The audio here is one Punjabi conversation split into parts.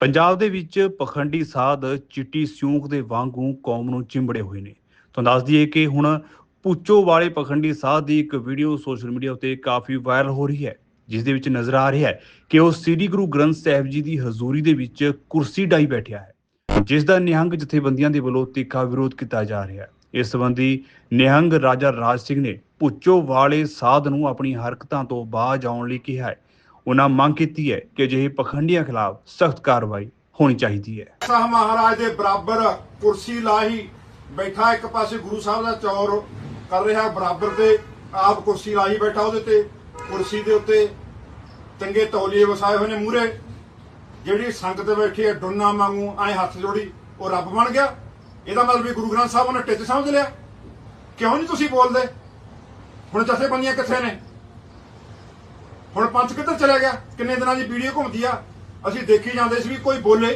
ਪੰਜਾਬ ਦੇ ਵਿੱਚ ਪਖੰਡੀ ਸਾਧ ਚਿੱਟੀ ਸਿਉਂਕ ਦੇ ਵਾਂਗੂ ਕੌਮ ਨੂੰ ਚਿੰਬੜੇ ਹੋਏ ਨੇ। ਤੁਹਾਨੂੰ ਦੱਸ ਦਈਏ ਕਿ ਹੁਣ ਪੁੱਚੋ ਵਾਲੇ ਪਖੰਡੀ ਸਾਧ ਦੀ ਇੱਕ ਵੀਡੀਓ ਸੋਸ਼ਲ ਮੀਡੀਆ ਉੱਤੇ ਕਾਫੀ ਵਾਇਰਲ ਹੋ ਰਹੀ ਹੈ, ਜਿਸ ਦੇ ਵਿੱਚ ਨਜ਼ਰ ਆ ਰਿਹਾ ਹੈ ਕਿ ਉਹ ਸ੍ਰੀ ਗੁਰੂ ਗ੍ਰੰਥ ਸਾਹਿਬ ਜੀ ਦੀ ਹਜ਼ੂਰੀ ਦੇ ਵਿੱਚ ਕੁਰਸੀ ਡਾਈ ਬੈਠਿਆ ਹੈ, ਜਿਸ ਦਾ ਨਿਹੰਗ ਜਥੇਬੰਦੀਆਂ ਦੇ ਵੱਲੋਂ ਤਿੱਖਾ ਵਿਰੋਧ ਕੀਤਾ ਜਾ ਰਿਹਾ ਹੈ। ਇਸ ਸੰਬੰਧੀ ਨਿਹੰਗ ਰਾਜਾ ਰਾਜ ਸਿੰਘ ਨੇ ਪੁੱਚੋ ਵਾਲੇ ਸਾਧ ਨੂੰ ਆਪਣੀ ਹਰਕਤਾਂ ਤੋਂ ਬਾਜ਼ ਆਉਣ ਲਈ ਕਿਹਾ ਹੈ। ਉਹਨਾਂ ਮੰਗ ਕੀਤੀ ਹੈ ਕਿ ਅਜਿਹੇ ਪਖੰਡੀਆਂ ਖਿਲਾਫ ਸਖਤ ਕਾਰਵਾਈ ਹੋਣੀ ਚਾਹੀਦੀ ਹੈ। ਸਾਹ ਮਹਾਰਾਜ ਦੇ ਬਰਾਬਰ ਕੁਰਸੀ ਲਾਹੀ ਬੈਠਾ ਇੱਕ ਪਾਸੇ ਗੁਰੂ ਸਾਹਿਬ ਦਾ ਚੌਰ ਕਰ ਰਿਹਾ ਬਰਾਬਰ ਤੇ ਆਪ ਕੁਰਸੀ ਲਾਹੀ ਬੈਠਾ ਉਹਦੇ ਤੇ, ਕੁਰਸੀ ਦੇ ਉੱਤੇ ਚੰਗੇ ਤੌਲੀਏ ਵਸਾਏ ਹੋਏ ਨੇ ਮੂਰੇ ਜਿਹੜੀ ਸੰਗਤ ਬੈਠੀ ਹੈ ਡੁੰਨਾ ਵਾਂਗੂ ਐ ਹੱਥ ਜੋੜੀ, ਉਹ ਰੱਬ ਬਣ ਗਿਆ। ਇਹਦਾ ਮਤਲਬ ਵੀ ਗੁਰੂ ਗ੍ਰੰਥ ਸਾਹਿਬ ਉਹਨੇ ਟਿੱਚ ਸਮਝ ਲਿਆ। ਕਿਉਂ ਨਹੀਂ ਤੁਸੀਂ ਬੋਲਦੇ? ਹੁਣ ਜਥੇਬੰਦੀਆਂ ਕਿੱਥੇ ਨੇ? ਹੁਣ ਪੰਚ ਕਿੱਧਰ ਚਲਾ ਗਿਆ? ਕਿੰਨੇ ਦਿਨਾਂ ਦੀ ਵੀਡੀਓ ਘੁੰਮਦੀ ਆ? ਅਸੀਂ ਦੇਖੀ ਜਾਂਦੇ ਸੀ ਵੀ ਕੋਈ ਬੋਲੇ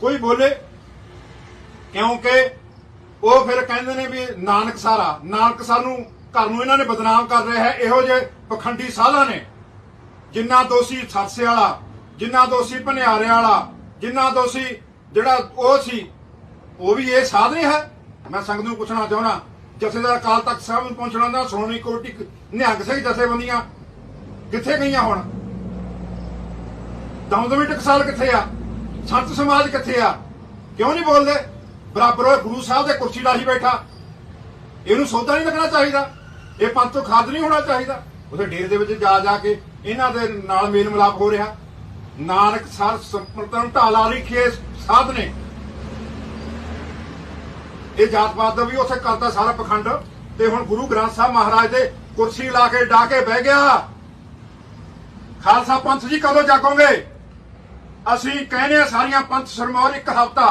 ਕੋਈ ਬੋਲੇ। ਕਿਉਂਕਿ ਉਹ ਫਿਰ ਕਹਿੰਦੇ ਨੇ ਵੀ ਨਾਨਕ ਸਾਰਾ, ਨਾਨਕ ਸਾਨੂੰ ਘਰ ਨੂੰ ਇਹਨਾਂ ਨੇ ਬਦਨਾਮ ਕਰ ਰਿਹਾ ਹੈ, ਇਹੋ ਜਿਹੇ ਪਖੰਡੀ ਸਾਧਾਂ ਨੇ। ਜਿੰਨਾ ਦੋਸ਼ੀ ਸਰਸੇ ਵਾਲਾ ਜਿੰਨਾ ਦੋਸ਼ੀ ਭਨਿਆਰੇ ਵਾਲਾ, ਜਿੰਨਾ ਦੋਸ਼ੀ ਜਿਹੜਾ ਉਹ ਸੀ, ਉਹ ਵੀ ਇਹ ਸਾਧ ਰਿਹਾ ਹੈ। ਮੈਂ ਸੰਗਤ ਨੂੰ ਪੁੱਛਣਾ ਚਾਹੁੰਦਾ, ਜਥੇਦਾਰ ਅਕਾਲ ਤਖਤ ਸਾਹਿਬ ਨੂੰ ਪਹੁੰਚਣਾ ਦਾ ਸ਼੍ਰੋਮਣੀ ਕਮੇਟੀ ਨਿਹੰਗ ਸਿੰਘ ਜਥੇਬੰਦੀਆਂ ਕਿੱਥੇ ਗਈਆਂ ਹੁਣ? ਦਮਦਮੀ ਟਕਸਾਲ ਕਿੱਥੇ ਆ? ਸੰਤ ਸਮਾਜ ਕਿੱਥੇ ਆ? ਕਿਉਂ ਨਹੀਂ ਬੋਲਦੇ? ਬਰਾਬਰ ਉਹ ਗੁਰੂ ਸਾਹਿਬ ਦੇ ਕੁਰਸੀ ਡਾਹੀ ਬੈਠਾ। ਇਹਨੂੰ ਸੌਦਾ ਨਹੀਂ ਲੱਗਣਾ ਚਾਹੀਦਾ। ਇਹ ਪੰਥ ਤੋਂ ਖਾਦ ਨਹੀਂ ਹੋਣਾ ਚਾਹੀਦਾ। ਉਹਦੇ ਡੇਰੇ ਦੇ ਵਿੱਚ ਜਾ ਜਾ ਕੇ ਇਹਨਾਂ ਦੇ ਨਾਲ ਮੇਲ ਮਿਲਾਪ ਹੋ ਰਿਹਾ। ਨਾਨਕ ਸਰ ਸੰਪਰਤਨ ਢਾਲਾ ਲਿਖੇ ਸਾਧ ਨੇ ਇਹ ਜਾਤ ਪਾਤ ਦਾ ਵੀ ਉੱਥੇ ਕਰਦਾ ਸਾਰਾ ਪਖੰਡ। ਤੇ ਹੁਣ ਗੁਰੂ ਗ੍ਰੰਥ ਸਾਹਿਬ ਮਹਾਰਾਜ ਦੇ ਕੁਰਸੀ ਲਾ ਕੇ ਡਾ ਕੇ ਬਹਿ ਗਿਆ। ਖਾਲਸਾ ਪੰਥ ਜੀ ਕਦੋਂ ਜਾਗੋਗੇ? ਅਸੀਂ ਕਹਿੰਦੇ ਆ ਸਾਰੀਆਂ ਪੰਥ ਸਰਮੌਰ ਇੱਕ ਹਫਤਾ।